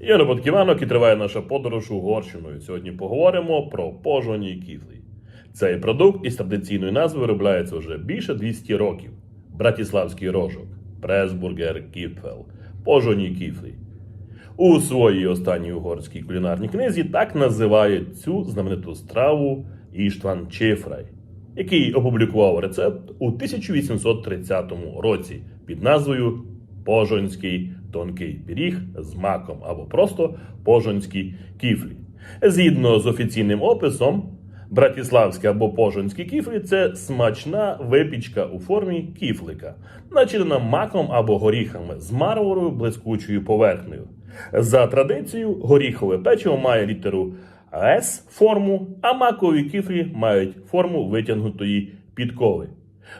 Я Робот Іванок і триває наша подорож Угорщиною. Сьогодні поговоримо про пожоні кіфлі. Цей продукт із традиційною назвою виробляється вже більше 200 років. Братіславський рожок, Пресбургер Кіпфел, пожоні кіфлі. У своїй останній угорській кулінарній книзі так називають цю знамениту страву Іштван Чефрай, який опублікував рецепт у 1830 році під назвою Пожонський тонкий пиріг з маком або просто пожонські кіфлі. Згідно з офіційним описом, братіславські або пожонські кіфлі це смачна випічка у формі кіфлика, начинена маком або горіхами з мармурою блискучою поверхнею. За традицією, горіхове печиво має літеру С форму, а макові кіфлі мають форму витягнутої підкови.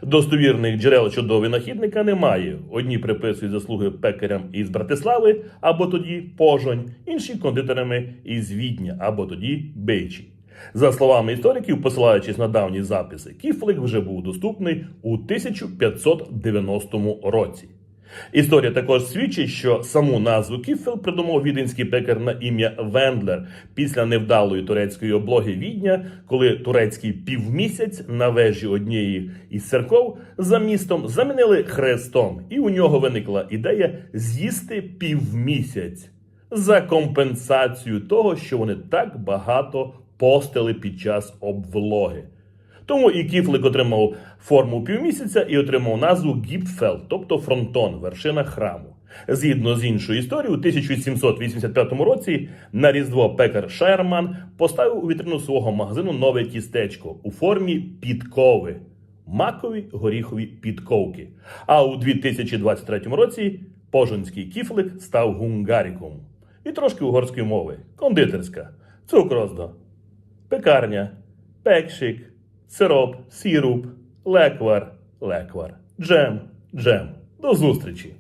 Достовірних джерел щодо винахідника немає. Одні приписують заслуги пекарям із Братислави, або тоді Пожонь, інші кондитерами із Відня, або тоді Бейчі. За словами істориків, посилаючись на давні записи, кіфлик вже був доступний у 1590 році. Історія також свідчить, що саму назву кіфел придумав віденський пекар на ім'я Вендлер після невдалої турецької облоги Відня, коли турецький півмісяць на вежі однієї із церков за містом замінили хрестом, і у нього виникла ідея з'їсти півмісяць за компенсацію того, що вони так багато постили під час обвлоги. Тому і кіфлик отримав форму півмісяця і отримав назву Гіпфел, тобто фронтон, вершина храму. Згідно з іншою історією, у 1785 році на різдво пекар Шерман поставив у вітрину свого магазину нове тістечко у формі підкови. Макові горіхові підковки. А у 2023 році пожонський кіфлик став гунгаріком. І трошки угорської мови. Кондитерська, цукрозда, пекарня, пекшик, сироп, сіруп, леквар, леквар, джем, джем. До зустрічі!